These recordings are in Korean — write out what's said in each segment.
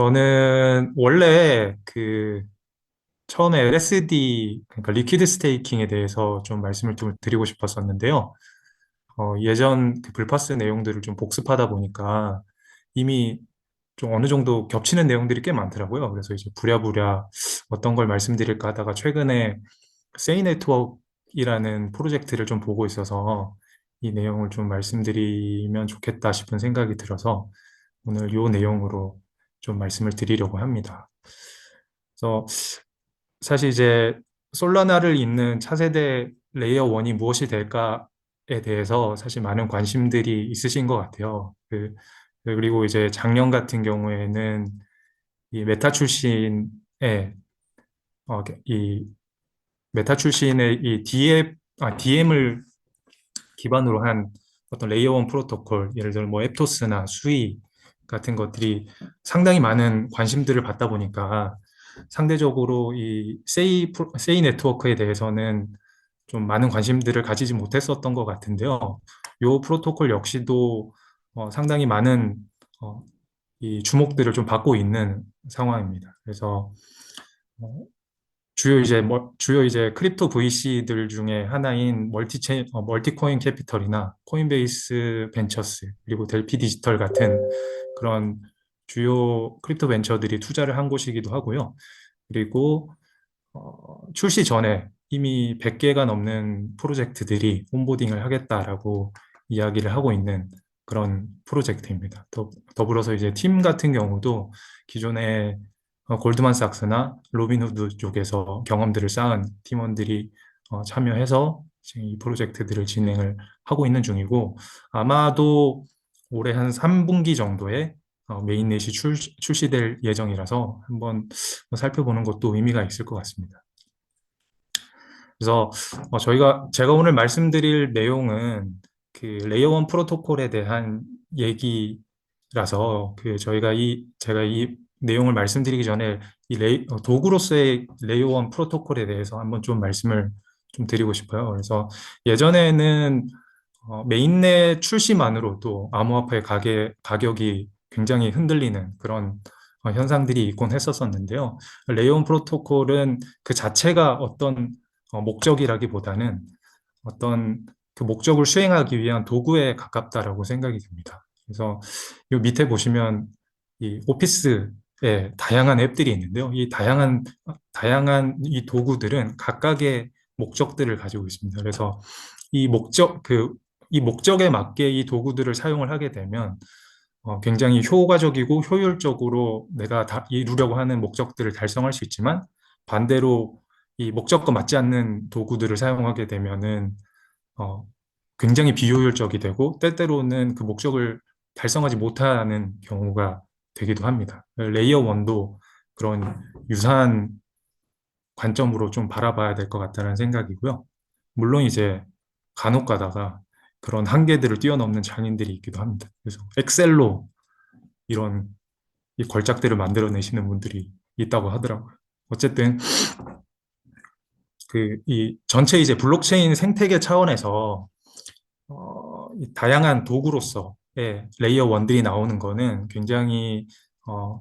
저는 원래 그 처음에 LSD, 그러니까 리퀴드 스테이킹에 대해서 좀 말씀을 좀 드리고 싶었었는데요. 어, 예전 그 불파스 내용들을 좀 복습하다 보니까 이미 좀 어느 정도 겹치는 내용들이 꽤 많더라고요. 그래서 이제 부랴부랴 어떤 걸 말씀드릴까 하다가 최근에 세이 네트워크이라는 프로젝트를 좀 보고 있어서 이 내용을 좀 말씀드리면 좋겠다 싶은 생각이 들어서 오늘 이 내용으로 좀 말씀을 드리려고 합니다. 그래서 사실 이제 솔라나를 잇는 차세대 레이어 1이 무엇이 될까에 대해서 사실 많은 관심들이 있으신 것 같아요. 그, 그리고 이제 작년 같은 경우에는 이 메타 출신의 어, 이 메타 출신의 이 DM, 아, DM을 기반으로 한 어떤 레이어 1 프로토콜, 예를 들어 뭐 앱토스나 수이 같은 것들이 상당히 많은 관심들을 받다 보니까 상대적으로 이 세이, 세이 네트워크에 대해서는 좀 많은 관심들을 가지지 못했었던 것 같은데요. 이 프로토콜 역시도 어, 상당히 많은 어, 이 주목들을 좀 받고 있는 상황입니다. 그래서 어, 주요 이제 뭐, 주요 이제 크립토 VC들 중에 하나인 멀티체 어, 멀티코인 캐피털이나 코인베이스 벤처스 그리고 델피 디지털 같은 그런 주요 크립토 벤처들이 투자를 한 곳이기도 하고요. 그리고 어, 출시 전에 이미 100개가 넘는 프로젝트들이 온보딩을 하겠다라고 이야기를 하고 있는 그런 프로젝트입니다. 더, 더불어서 이제 팀 같은 경우도 기존에 어, 골드만삭스나 로빈후드 쪽에서 경험들을 쌓은 팀원들이 어, 참여해서 지금 이 프로젝트들을 진행을 하고 있는 중이고 아마도 올해 한 3분기 정도에 어, 메인넷이 출, 출시될 예정이라서 한번 살펴보는 것도 의미가 있을 것 같습니다. 그래서 어, 저희가 제가 오늘 말씀드릴 내용은 그 레이어 1 프로토콜에 대한 얘기라서 그 저희가 이 제가 이 내용을 말씀드리기 전에 이 레이, 어, 도구로서의 레이어 1 프로토콜에 대해서 한번 좀 말씀을 좀 드리고 싶어요. 그래서 예전에는 어, 메인넷 출시만으로도 암호화폐 가게, 가격이 굉장히 흔들리는 그런 어, 현상들이 있곤 했었었는데요. 레이어 1 프로토콜은 그 자체가 어떤 어, 목적이라기보다는 어떤 그 목적을 수행하기 위한 도구에 가깝다라고 생각이 듭니다. 그래서 이 밑에 보시면 이 오피스에 다양한 앱들이 있는데요. 이 다양한 다양한 이 도구들은 각각의 목적들을 가지고 있습니다. 그래서 이 목적 그 이 목적에 맞게 이 도구들을 사용을 하게 되면 어, 굉장히 효과적이고 효율적으로 내가 다 이루려고 하는 목적들을 달성할 수 있지만 반대로 이 목적과 맞지 않는 도구들을 사용하게 되면은 어, 굉장히 비효율적이 되고 때때로는 그 목적을 달성하지 못하는 경우가 되기도 합니다. 레이어 1도 그런 유사한 관점으로 좀 바라봐야 될 것 같다는 생각이고요. 물론 이제 간혹 가다가 그런 한계들을 뛰어넘는 장인들이 있기도 합니다. 그래서 엑셀로 이런 이 걸작들을 만들어내시는 분들이 있다고 하더라고요. 어쨌든 그 이 전체 이제 블록체인 생태계 차원에서 어, 다양한 도구로서의 레이어 원들이 나오는 거는 굉장히 어,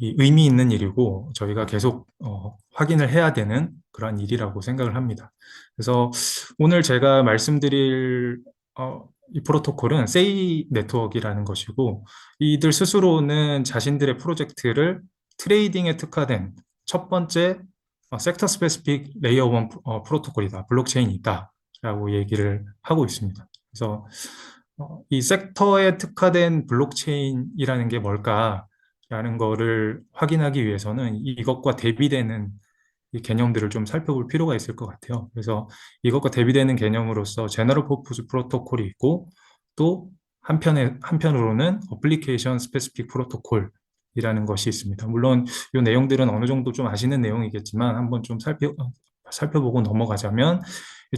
의미 있는 일이고 저희가 계속 어, 확인을 해야 되는 그러한 일이라고 생각을 합니다. 그래서 오늘 제가 말씀드릴 어, 이 프로토콜은 세이 네트워크라는 것이고 이들 스스로는 자신들의 프로젝트를 트레이딩에 특화된 첫 번째 어, 섹터 스페시픽 레이어 원 어, 프로토콜이다, 블록체인이다 라고 얘기를 하고 있습니다. 그래서 어, 이 섹터에 특화된 블록체인이라는 게 뭘까 라는 거를 확인하기 위해서는 이것과 대비되는 이 개념들을 좀 살펴볼 필요가 있을 것 같아요. 그래서 이것과 대비되는 개념으로서 제너럴 퍼포즈 프로토콜이 있고 또 한편에 한편으로는 어플리케이션 스페시픽 프로토콜이라는 것이 있습니다. 물론 이 내용들은 어느 정도 좀 아시는 내용이겠지만 한번 좀 살펴 살펴보고 넘어가자면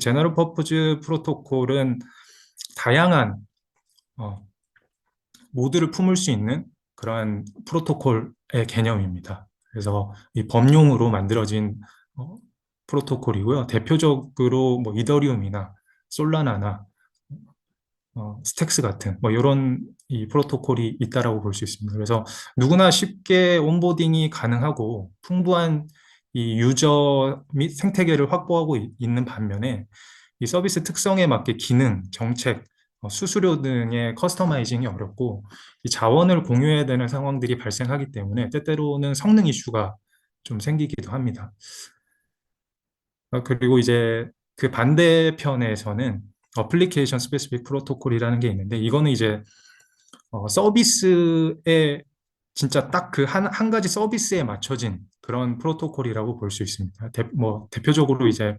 제너럴 퍼포즈 프로토콜은 다양한 어, 모드를 품을 수 있는 그러한 프로토콜의 개념입니다. 그래서 이 범용으로 만들어진 어, 프로토콜이고요. 대표적으로 뭐 이더리움이나 솔라나나 어, 스택스 같은 뭐 이런 이 프로토콜이 있다라고 볼 수 있습니다. 그래서 누구나 쉽게 온보딩이 가능하고 풍부한 이 유저 및 생태계를 확보하고 이- 있는 반면에 이 서비스 특성에 맞게 기능, 정책, 어, 수수료 등의 커스터마이징이 어렵고 이 자원을 공유해야 되는 상황들이 발생하기 때문에 때때로는 성능 이슈가 좀 생기기도 합니다. 어, 그리고 이제 그 반대편에서는 어플리케이션 스페시픽 프로토콜이라는 게 있는데 이거는 이제 어, 서비스에 진짜 딱 그 한, 한 가지 서비스에 맞춰진 그런 프로토콜이라고 볼 수 있습니다. 대, 뭐 대표적으로 이제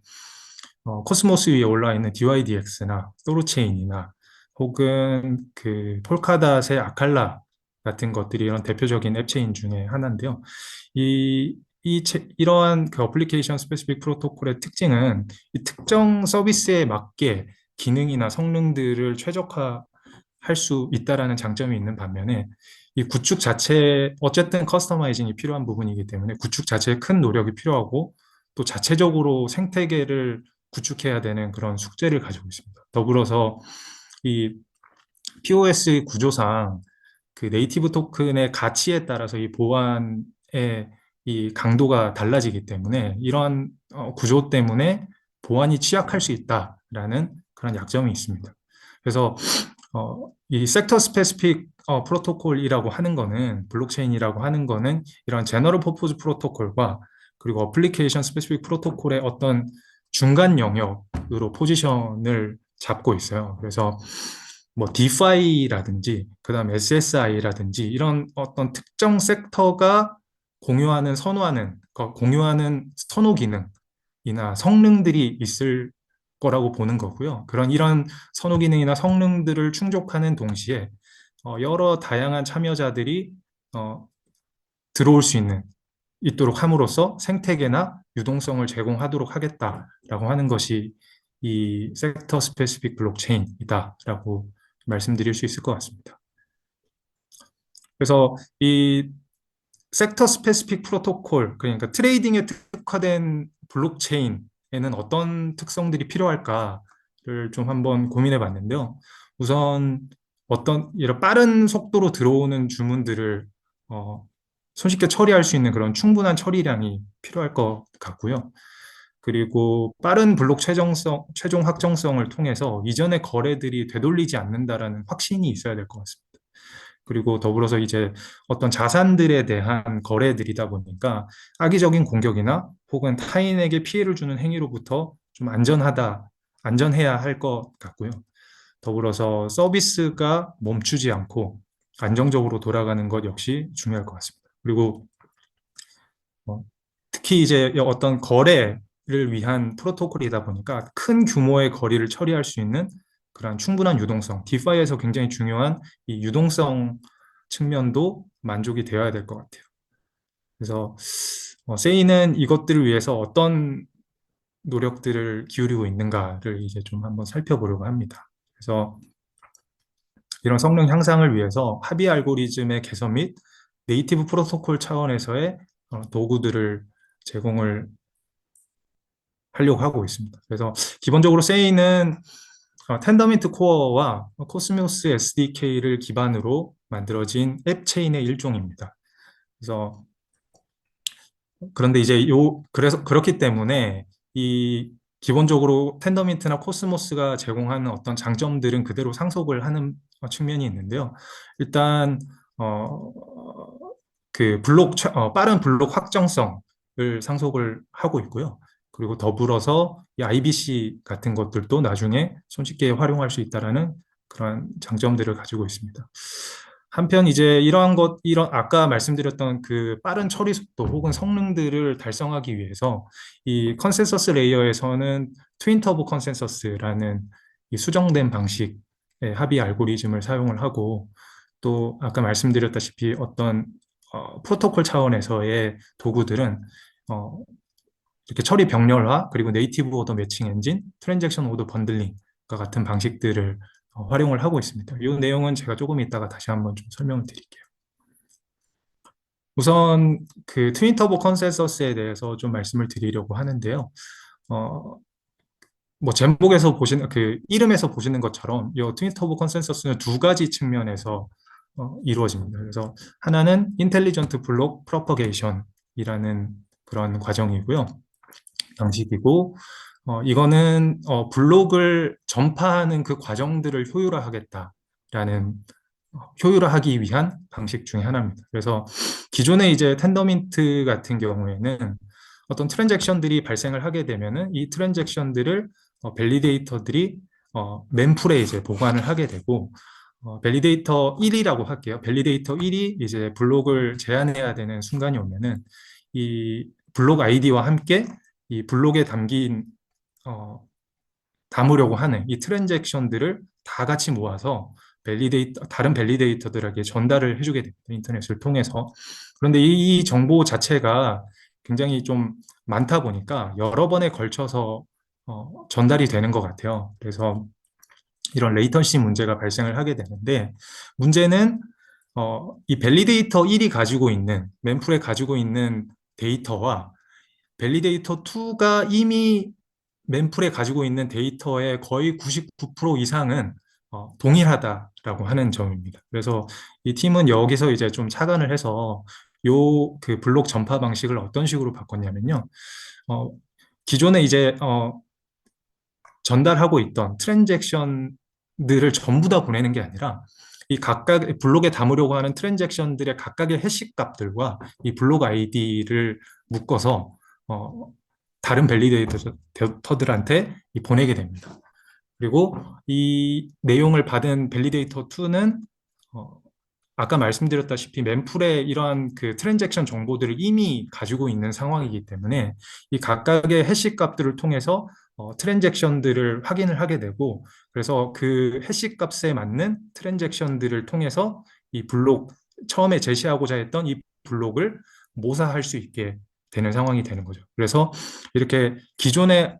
어, 코스모스 위에 올라 있는 DYDX나 소로체인이나 혹은 그 폴카닷의 아칼라 같은 것들이 이런 대표적인 앱체인 중에 하나인데요. 이, 이, 체- 이러한 그 어플리케이션 스페시픽 프로토콜의 특징은 이 특정 서비스에 맞게 기능이나 성능들을 최적화 할 수 있다라는 장점이 있는 반면에 이 구축 자체 어쨌든 커스터마이징이 필요한 부분이기 때문에 구축 자체에 큰 노력이 필요하고 또 자체적으로 생태계를 구축해야 되는 그런 숙제를 가지고 있습니다. 더불어서 이 POS 구조상 그 네이티브 토큰의 가치에 따라서 이 보안의 이 강도가 달라지기 때문에 이러한 어, 구조 때문에 보안이 취약할 수 있다라는 그런 약점이 있습니다. 그래서 어, 이 섹터 스페시픽 어, 프로토콜이라고 하는 거는 블록체인이라고 하는 거는 이런 제너럴 퍼포즈 프로토콜과 그리고 어플리케이션 스페시픽 프로토콜의 어떤 중간 영역으로 포지션을 잡고 있어요. 그래서 뭐 디파이라든지 그다음 SSI라든지 이런 어떤 특정 섹터가 공유하는 선호하는 거- 공유하는 선호 기능이나 성능들이 있을 거라고 보는 거고요. 그런 이런 선호 기능이나 성능들을 충족하는 동시에 어, 여러 다양한 참여자들이 어, 들어올 수 있는 있도록 함으로써 생태계나 유동성을 제공하도록 하겠다라고 하는 것이 이 섹터 스페시픽 블록체인이다라고 말씀드릴 수 있을 것 같습니다. 그래서 이 섹터 스페시픽 프로토콜 그러니까 트레이딩에 특화된 블록체인에는 어떤 특성들이 필요할까를 좀 한번 고민해 봤는데요. 우선 어떤 이런 빠른 속도로 들어오는 주문들을 어, 손쉽게 처리할 수 있는 그런 충분한 처리량이 필요할 것 같고요. 그리고 빠른 블록 최종성, 최종 확정성을 통해서 이전의 거래들이 되돌리지 않는다라는 확신이 있어야 될 것 같습니다. 그리고 더불어서 이제 어떤 자산들에 대한 거래들이다 보니까 악의적인 공격이나 혹은 타인에게 피해를 주는 행위로부터 좀 안전하다, 안전해야 할 것 같고요. 더불어서 서비스가 멈추지 않고 안정적으로 돌아가는 것 역시 중요할 것 같습니다. 그리고 어, 특히 이제 어떤 거래 를 위한 프로토콜이다 보니까 큰 규모의 거리를 처리할 수 있는 그런 충분한 유동성, 디파이에서 굉장히 중요한 이 유동성 측면도 만족이 되어야 될 것 같아요. 그래서 어, 세이는 이것들을 위해서 어떤 노력들을 기울이고 있는가를 이제 좀 한번 살펴보려고 합니다. 그래서 이런 성능 향상을 위해서 합의 알고리즘의 개선 및 네이티브 프로토콜 차원에서의 어, 도구들을 제공을 하려고 하고 있습니다. 그래서 기본적으로 세이는 어, 텐더민트 코어와 코스모스 SDK를 기반으로 만들어진 앱 체인의 일종입니다. 그래서 그런데 이제 요 그래서 그렇기 때문에 이 기본적으로 텐더민트나 코스모스가 제공하는 어떤 장점들은 그대로 상속을 하는 측면이 있는데요. 일단 어, 그 블록 어, 빠른 블록 확정성을 상속을 하고 있고요. 그리고 더불어서 이 IBC 같은 것들도 나중에 손쉽게 활용할 수 있다라는 그런 장점들을 가지고 있습니다. 한편 이제 이러한 것, 이런 아까 말씀드렸던 그 빠른 처리 속도 혹은 성능들을 달성하기 위해서 이 컨센서스 레이어에서는 트윈 터보 컨센서스라는 이 수정된 방식의 합의 알고리즘을 사용을 하고 또 아까 말씀드렸다시피 어떤 어, 프로토콜 차원에서의 도구들은 어, 이렇게 처리 병렬화 그리고 네이티브 오더 매칭 엔진, 트랜잭션 오더 번들링과 같은 방식들을 어, 활용을 하고 있습니다. 이 내용은 제가 조금 이따가 다시 한번 좀 설명을 드릴게요. 우선 그 트윈 터보 컨센서스에 대해서 좀 말씀을 드리려고 하는데요. 어, 뭐 제목에서 보시는 그 이름에서 보시는 것처럼 이 트윈스터 오브 컨센서스는 두 가지 측면에서 어, 이루어집니다. 그래서 하나는 인텔리전트 블록 프로퍼게이션이라는 그런 과정이고요. 방식이고 어, 이거는 어, 블록을 전파하는 그 과정들을 효율화하겠다라는 어, 효율화하기 위한 방식 중에 하나입니다. 그래서 기존의 이제 텐더민트 같은 경우에는 어떤 트랜잭션들이 발생을 하게 되면은 이 트랜잭션들을 어, 밸리데이터들이 어, 멤풀에 이제 보관을 하게 되고 어, 밸리데이터 1이라고 할게요. 밸리데이터 1이 이제 블록을 제한해야 되는 순간이 오면은 이 블록 아이디와 함께 이 블록에 담긴 어, 담으려고 하는 이 트랜잭션들을 다 같이 모아서 밸리데이터, 다른 밸리데이터들에게 전달을 해주게 됩니다. 인터넷을 통해서. 그런데 이, 이 정보 자체가 굉장히 좀 많다 보니까 여러 번에 걸쳐서 어, 전달이 되는 것 같아요. 그래서 이런 레이턴시 문제가 발생을 하게 되는데 문제는 어, 이 밸리데이터 1이 가지고 있는 멤풀에 가지고 있는 데이터와 밸리데이터 2가 이미 멤풀에 가지고 있는 데이터의 거의 99% 이상은 어, 동일하다라고 하는 점입니다. 그래서 이 팀은 여기서 이제 좀 착안을 해서 요 그 블록 전파 방식을 어떤 식으로 바꿨냐면요. 어, 기존에 이제 어, 전달하고 있던 트랜잭션들을 전부 다 보내는 게 아니라 이 각각 블록에 담으려고 하는 트랜잭션들의 각각의 해시 값들과 이 블록 아이디를 묶어서 어, 다른 밸리데이터들한테 보내게 됩니다. 그리고 이 내용을 받은 밸리데이터 2는 어, 아까 말씀드렸다시피 멤풀의 이러한 그 트랜잭션 정보들을 이미 가지고 있는 상황이기 때문에 이 각각의 해시 값들을 통해서 어, 트랜잭션들을 확인을 하게 되고 그래서 그 해시 값에 맞는 트랜잭션들을 통해서 이 블록 처음에 제시하고자 했던 이 블록을 모사할 수 있게 되는 상황이 되는 거죠. 그래서 이렇게 기존에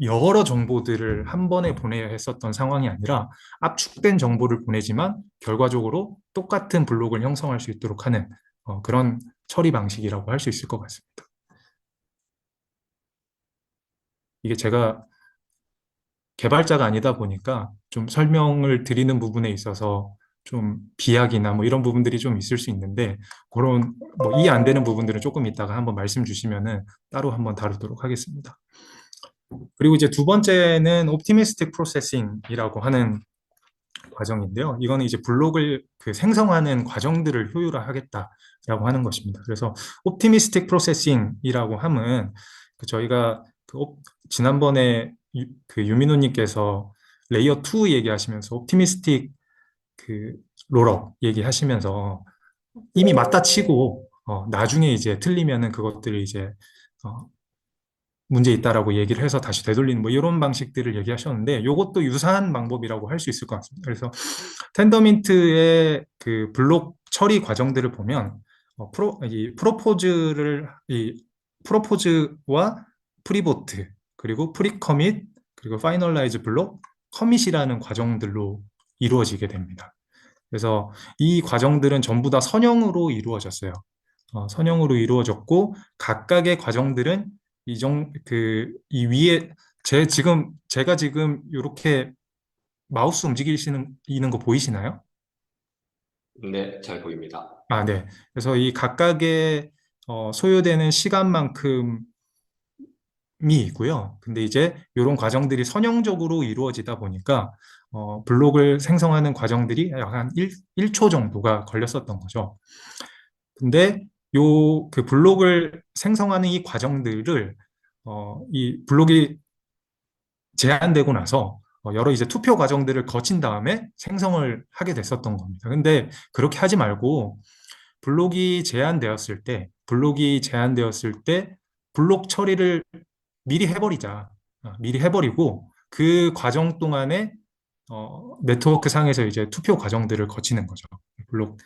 여러 정보들을 한 번에 보내야 했었던 상황이 아니라 압축된 정보를 보내지만 결과적으로 똑같은 블록을 형성할 수 있도록 하는 어, 그런 처리 방식이라고 할 수 있을 것 같습니다. 이게 제가 개발자가 아니다 보니까 좀 설명을 드리는 부분에 있어서 좀 비약이나 뭐 이런 부분들이 좀 있을 수 있는데 그런 뭐 이해 안 되는 부분들은 조금 이따가 한번 말씀 주시면은 따로 한번 다루도록 하겠습니다. 그리고 이제 두 번째는 옵티미스틱 프로세싱이라고 하는 과정인데요. 이거는 이제 블록을 그 생성하는 과정들을 효율화하겠다라고 하는 것입니다. 그래서 옵티미스틱 프로세싱이라고 함은 그 저희가 그 옵, 지난번에 유, 그 유민호님께서 레이어 2 얘기하시면서 옵티미스틱 그 롤업 얘기하시면서 이미 맞다 치고 어, 나중에 이제 틀리면은 그것들을 이제 어, 문제 있다라고 얘기를 해서 다시 되돌리는 뭐 이런 방식들을 얘기하셨는데 이것도 유사한 방법이라고 할 수 있을 것 같습니다. 그래서 텐더민트의 그 블록 처리 과정들을 보면 어, 프로 이 프로포즈를 이 프로포즈와 프리보트 그리고 프리커밋 그리고 파이널라이즈 블록 커밋이라는 과정들로 이루어지게 됩니다. 그래서 이 과정들은 전부 다 선형으로 이루어졌어요. 어, 선형으로 이루어졌고 각각의 과정들은 이정 그 이 위에 제 지금 제가 지금 이렇게 마우스 움직이시는 이는 거 보이시나요? 네, 잘 보입니다. 아, 네. 그래서 이 각각의 어, 소요되는 시간만큼이 있고요. 근데 이제 이런 과정들이 선형적으로 이루어지다 보니까 어, 블록을 생성하는 과정들이 약한 1, 1초 정도가 걸렸었던 거죠. 근데 요 그 블록을 생성하는 이 과정들을 어, 이 블록이 제한되고 나서 어, 여러 이제 투표 과정들을 거친 다음에 생성을 하게 됐었던 겁니다. 근데 그렇게 하지 말고 블록이 제한되었을 때, 블록이 제한되었을 때 블록 처리를 미리 해버리자. 어, 미리 해버리고 그 과정 동안에 어, 네트워크 상에서 이제 투표 과정들을 거치는 거죠. 블록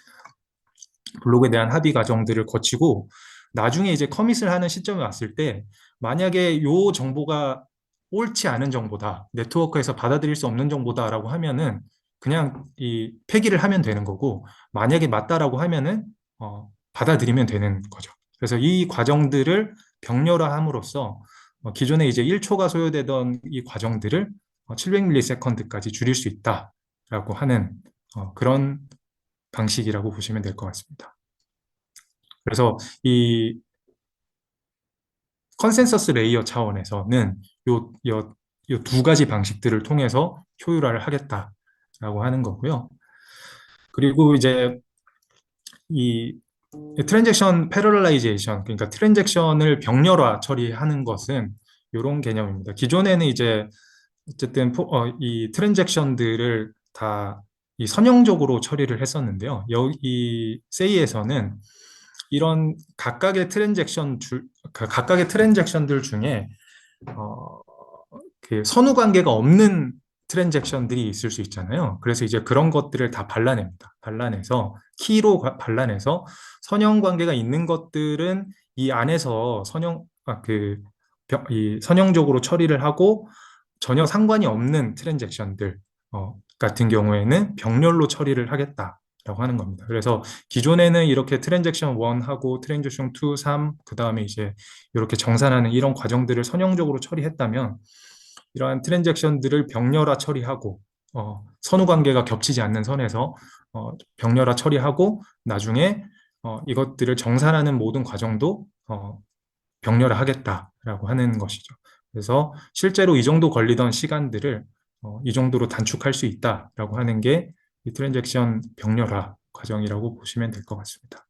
블록에 대한 합의 과정들을 거치고 나중에 이제 커밋을 하는 시점이 왔을 때 만약에 요 정보가 옳지 않은 정보다 네트워크에서 받아들일 수 없는 정보다라고 하면은 그냥 이 폐기를 하면 되는 거고 만약에 맞다라고 하면은 어, 받아들이면 되는 거죠. 그래서 이 과정들을 병렬화함으로써 어, 기존에 이제 1초가 소요되던 이 과정들을 700ms까지 줄일 수 있다라고 하는 어, 그런 방식이라고 보시면 될 것 같습니다. 그래서 이 컨센서스 레이어 차원에서는 요, 요, 요 두 가지 방식들을 통해서 효율화를 하겠다라고 하는 거고요. 그리고 이제 이 트랜잭션 패러럴라이제이션, 그러니까 트랜잭션을 병렬화 처리하는 것은 이런 개념입니다. 기존에는 이제 어쨌든 포- 어, 이 트랜잭션들을 다 이 선형적으로 처리를 했었는데요. 여기 세이에서는 이런 각각의 트랜잭션 줄, 그 각각의 트랜잭션들 중에 어, 그 선후 관계가 없는 트랜잭션들이 있을 수 있잖아요. 그래서 이제 그런 것들을 다 발라냅니다. 발라내서 키로 가- 발라내서 선형 관계가 있는 것들은 이 안에서 선형 아, 그, 병- 이 선형적으로 처리를 하고 전혀 상관이 없는 트랜잭션들 어, 같은 경우에는 병렬로 처리를 하겠다 라고 하는 겁니다. 그래서 기존에는 이렇게 트랜잭션 1하고 트랜잭션 2, 3, 그 다음에 이제 이렇게 정산하는 이런 과정들을 선형적으로 처리했다면 이러한 트랜잭션들을 병렬화 처리하고 어, 선후 관계가 겹치지 않는 선에서 어, 병렬화 처리하고 나중에 어, 이것들을 정산하는 모든 과정도 어, 병렬화 하겠다라고 하는 것이죠. 그래서 실제로 이 정도 걸리던 시간들을 어, 이 정도로 단축할 수 있다라고 하는 게 이 트랜잭션 병렬화 과정이라고 보시면 될 것 같습니다.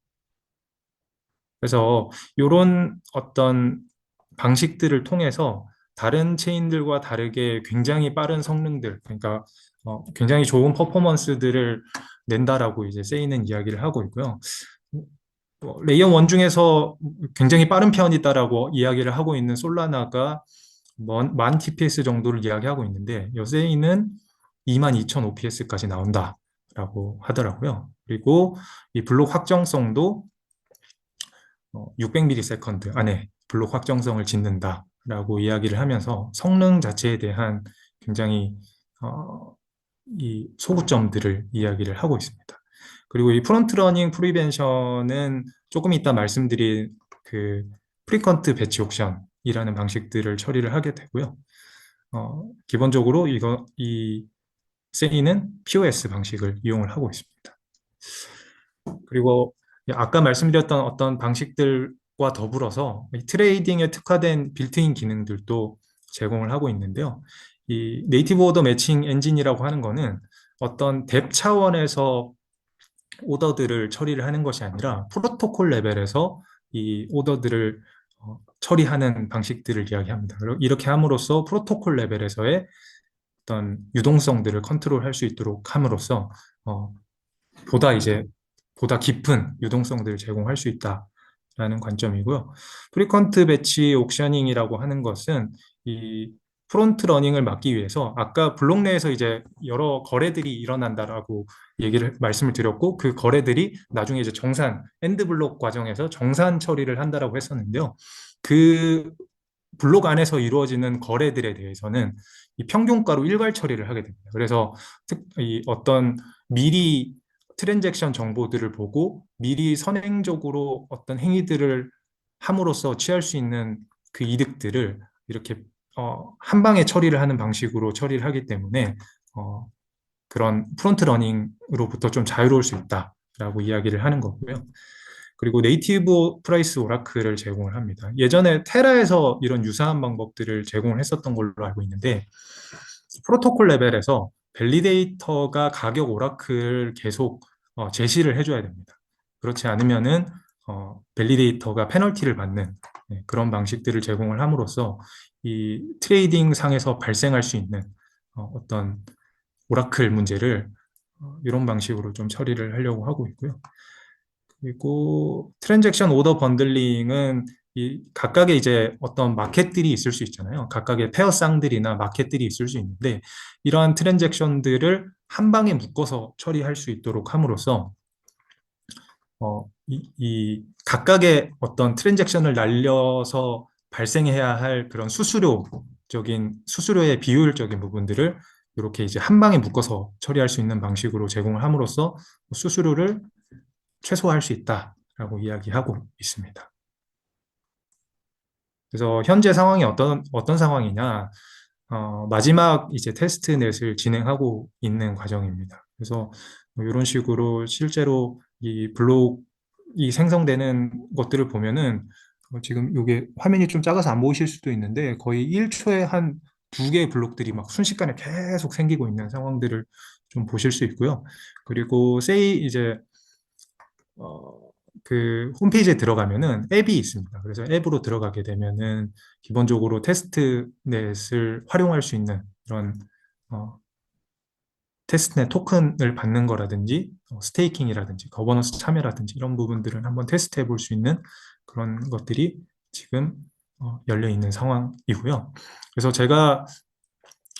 그래서 이런 어떤 방식들을 통해서 다른 체인들과 다르게 굉장히 빠른 성능들, 그러니까 어, 굉장히 좋은 퍼포먼스들을 낸다라고 이제 세이는 이야기를 하고 있고요. 뭐, 레이어 1 중에서 굉장히 빠른 편이다라고 이야기를 하고 있는 솔라나가 만, 만 TPS 정도를 이야기하고 있는데 여세이는 22,000 OPS까지 나온다라고 하더라고요. 그리고 이 블록 확정성도 600ms 안에 블록 확정성을 짓는다라고 이야기를 하면서 성능 자체에 대한 굉장히 어, 이 소구점들을 이야기를 하고 있습니다. 그리고 이 프론트 러닝 프리벤션은 조금 이따 말씀드린 그 프리컨트 배치 옵션 이라는 방식들을 처리를 하게 되고요. 어, 기본적으로 이거 이 세이는 POS 방식을 이용을 하고 있습니다. 그리고 아까 말씀드렸던 어떤 방식들과 더불어서 이 트레이딩에 특화된 빌트인 기능들도 제공을 하고 있는데요. 이 네이티브 오더 매칭 엔진이라고 하는 거는 어떤 뎁 차원에서 오더들을 처리를 하는 것이 아니라 프로토콜 레벨에서 이 오더들을 어, 처리하는 방식들을 이야기합니다. 이렇게 함으로써 프로토콜 레벨에서의 어떤 유동성들을 컨트롤할 수 있도록 함으로써 어, 보다 이제 보다 깊은 유동성들을 제공할 수 있다라는 관점이고요. 프리컨트 배치 옥셔닝이라고 하는 것은 이 프론트 러닝을 막기 위해서 아까 블록 내에서 이제 여러 거래들이 일어난다라고 얘기를 말씀을 드렸고 그 거래들이 나중에 이제 정산 엔드 블록 과정에서 정산 처리를 한다라고 했었는데요. 그 블록 안에서 이루어지는 거래들에 대해서는 이 평균가로 일괄 처리를 하게 됩니다. 그래서 특, 이 어떤 미리 트랜잭션 정보들을 보고 미리 선행적으로 어떤 행위들을 함으로써 취할 수 있는 그 이득들을 이렇게 어, 한 방에 처리를 하는 방식으로 처리를 하기 때문에 어, 그런 프론트 러닝으로부터 좀 자유로울 수 있다라고 이야기를 하는 거고요. 그리고 네이티브 프라이스 오라클을 제공을 합니다. 예전에 테라에서 이런 유사한 방법들을 제공을 했었던 걸로 알고 있는데 프로토콜 레벨에서 밸리데이터가 가격 오라클을 계속 어, 제시를 해줘야 됩니다. 그렇지 않으면은 어, 밸리데이터가 페널티를 받는 네, 그런 방식들을 제공을 함으로써 이 트레이딩 상에서 발생할 수 있는 어, 떤 오라클 문제를 어, 이런 방식으로 좀 처리를 하려고 하고 있고요. 그리고 트랜잭션 오더 번들링은 이 각각의 이제 어떤 마켓들이 있을 수 있잖아요. 각각의 페어 쌍들이나 마켓들이 있을 수 있는데 이러한 트랜잭션들을 한 방에 묶어서 처리할 수 있도록 함으로써 어, 이, 이 각각의 어떤 트랜잭션을 날려서 발생해야 할 그런 수수료적인 수수료의 비효율적인 부분들을 이렇게 이제 한 방에 묶어서 처리할 수 있는 방식으로 제공을 함으로써 수수료를 최소화할 수 있다라고 이야기하고 있습니다. 그래서 현재 상황이 어떤 어떤 상황이냐? 어, 마지막 이제 테스트넷을 진행하고 있는 과정입니다. 그래서 뭐 이런 식으로 실제로 이 블록이 생성되는 것들을 보면은 어, 지금 이게 화면이 좀 작아서 안 보이실 수도 있는데 거의 1초에 한 두 개의 블록들이 막 순식간에 계속 생기고 있는 상황들을 좀 보실 수 있고요. 그리고 세이 이제 어, 그 홈페이지에 들어가면은 앱이 있습니다. 그래서 앱으로 들어가게 되면은 기본적으로 테스트 넷을 활용할 수 있는 이런 어, 테스트넷 토큰을 받는 거라든지 어, 스테이킹이라든지 거버넌스 참여라든지 이런 부분들은 한번 테스트해 볼 수 있는 그런 것들이 지금 어, 열려 있는 상황이고요. 그래서 제가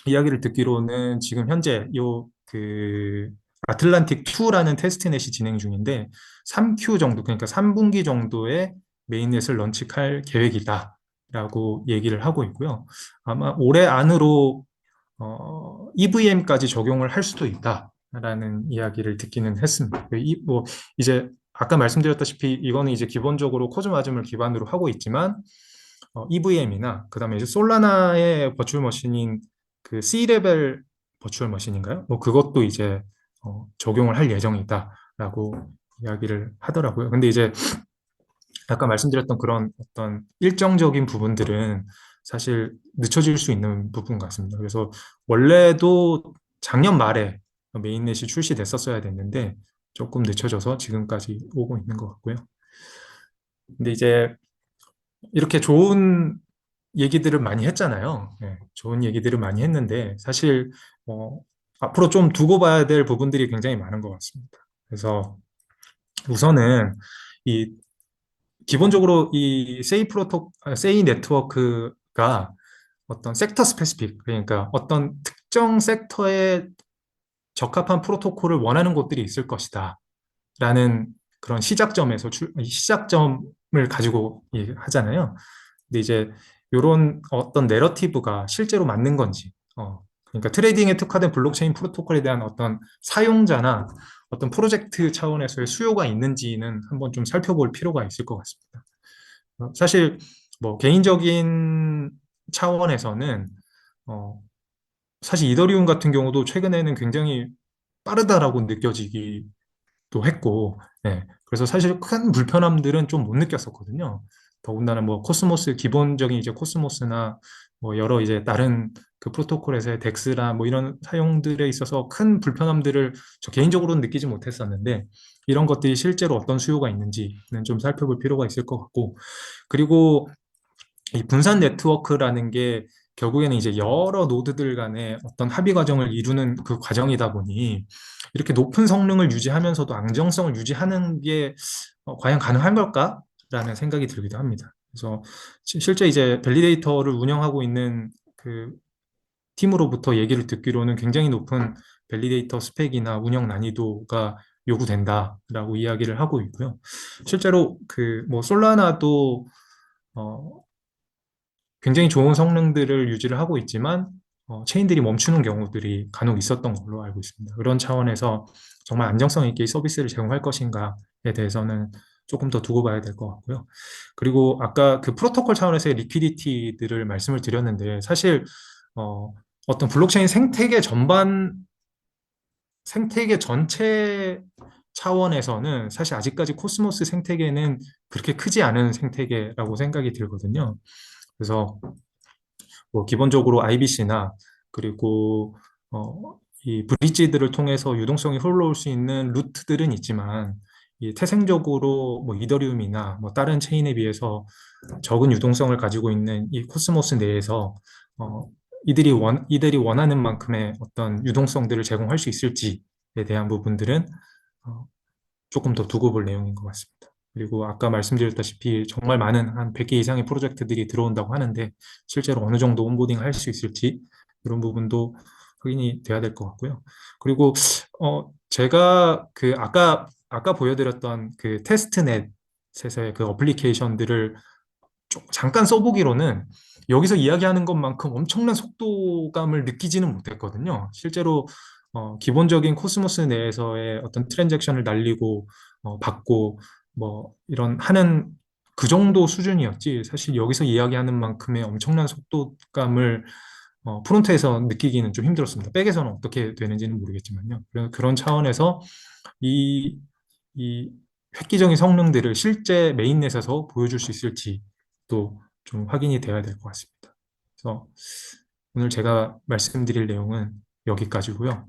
이야기를 듣기로는 지금 현재 요그 아틀란틱 2라는 테스트넷이 진행 중인데 3Q 정도 그러니까 3분기 정도에 메인넷을 런칭할 계획이다라고 얘기를 하고 있고요. 아마 올해 안으로 어, EVM까지 적용을 할 수도 있다라는 이야기를 듣기는 했습니다. 그 이, 뭐 이제 아까 말씀드렸다시피 이거는 이제 기본적으로 코즈마즘을 기반으로 하고 있지만 어, EVM이나 그다음에 이제 솔라나의 버추얼 머신인 그 C 레벨 버추얼 머신인가요? 뭐 그것도 이제 어, 적용을 할 예정이다라고 이야기를 하더라고요. 근데 이제 아까 말씀드렸던 그런 어떤 일정적인 부분들은 사실 늦춰질 수 있는 부분 같습니다. 그래서 원래도 작년 말에 메인넷이 출시됐었어야 됐는데 조금 늦춰져서 지금까지 오고 있는 것 같고요. 근데 이제 이렇게 좋은 얘기들을 많이 했잖아요. 네, 좋은 얘기들을 많이 했는데 사실 어, 앞으로 좀 두고 봐야 될 부분들이 굉장히 많은 것 같습니다. 그래서 우선은 이 기본적으로 이 세이 프로토 아, 세이 네트워크 가 어떤 섹터 스페시픽 그러니까 어떤 특정 섹터에 적합한 프로토콜을 원하는 곳들이 있을 것이다. 라는 그런 시작점에서 출, 시작점을 가지고 하잖아요. 근데 이제 이런 어떤 내러티브가 실제로 맞는 건지, 어, 그러니까 트레이딩에 특화된 블록체인 프로토콜에 대한 어떤 사용자나 어떤 프로젝트 차원에서의 수요가 있는지는 한번 좀 살펴볼 필요가 있을 것 같습니다. 어, 사실 뭐 개인적인 차원에서는 어, 사실 이더리움 같은 경우도 최근에는 굉장히 빠르다라고 느껴지기도 했고, 예, 그래서 사실 큰 불편함들은 좀 못 느꼈었거든요. 더군다나 뭐 코스모스 기본적인 이제 코스모스나 뭐 여러 이제 다른 그 프로토콜에서의 덱스나 뭐 이런 사용들에 있어서 큰 불편함들을 저 개인적으로는 느끼지 못했었는데 이런 것들이 실제로 어떤 수요가 있는지는 좀 살펴볼 필요가 있을 것 같고 그리고 이 분산 네트워크라는 게 결국에는 이제 여러 노드들 간의 어떤 합의 과정을 이루는 그 과정이다 보니 이렇게 높은 성능을 유지하면서도 안정성을 유지하는 게 어, 과연 가능한 걸까라는 생각이 들기도 합니다. 그래서 시- 실제 이제 밸리데이터를 운영하고 있는 그 팀으로부터 얘기를 듣기로는 굉장히 높은 밸리데이터 스펙이나 운영 난이도가 요구된다라고 이야기를 하고 있고요. 실제로 그 뭐 솔라나도 어, 굉장히 좋은 성능들을 유지를 하고 있지만 어, 체인들이 멈추는 경우들이 간혹 있었던 걸로 알고 있습니다. 그런 차원에서 정말 안정성 있게 이 서비스를 제공할 것인가에 대해서는 조금 더 두고 봐야 될 것 같고요. 그리고 아까 그 프로토콜 차원에서의 리퀴디티들을 말씀을 드렸는데 사실 어, 어떤 블록체인 생태계 전반 생태계 전체 차원에서는 사실 아직까지 코스모스 생태계는 그렇게 크지 않은 생태계라고 생각이 들거든요. 그래서 뭐 기본적으로 IBC나 그리고 어, 이 브릿지들을 통해서 유동성이 흘러올 수 있는 루트들은 있지만 이 태생적으로 뭐 이더리움이나 뭐 다른 체인에 비해서 적은 유동성을 가지고 있는 이 코스모스 내에서 어, 이들이 원 이들이 원하는 만큼의 어떤 유동성들을 제공할 수 있을지에 대한 부분들은 어, 조금 더 두고 볼 내용인 것 같습니다. 그리고 아까 말씀드렸다시피 정말 많은 한 100개 이상의 프로젝트들이 들어온다고 하는데 실제로 어느 정도 온보딩 할 수 있을지 이런 부분도 확인이 돼야 될 것 같고요. 그리고 어 제가 그 아까 아까 보여드렸던 그 테스트넷에서의 그 어플리케이션들을 좀 잠깐 써보기로는 여기서 이야기하는 것만큼 엄청난 속도감을 느끼지는 못했거든요. 실제로 어, 기본적인 코스모스 내에서의 어떤 트랜잭션을 날리고 어, 받고 뭐 이런 하는 그 정도 수준이었지 사실 여기서 이야기하는 만큼의 엄청난 속도감을 어, 프론트에서 느끼기는 좀 힘들었습니다. 백에서는 어떻게 되는지는 모르겠지만요. 그런 그런 차원에서 이, 이 획기적인 성능들을 실제 메인넷에서 보여줄 수 있을지 또좀 확인이 돼야 될 것 같습니다. 그래서 오늘 제가 말씀드릴 내용은 여기까지고요.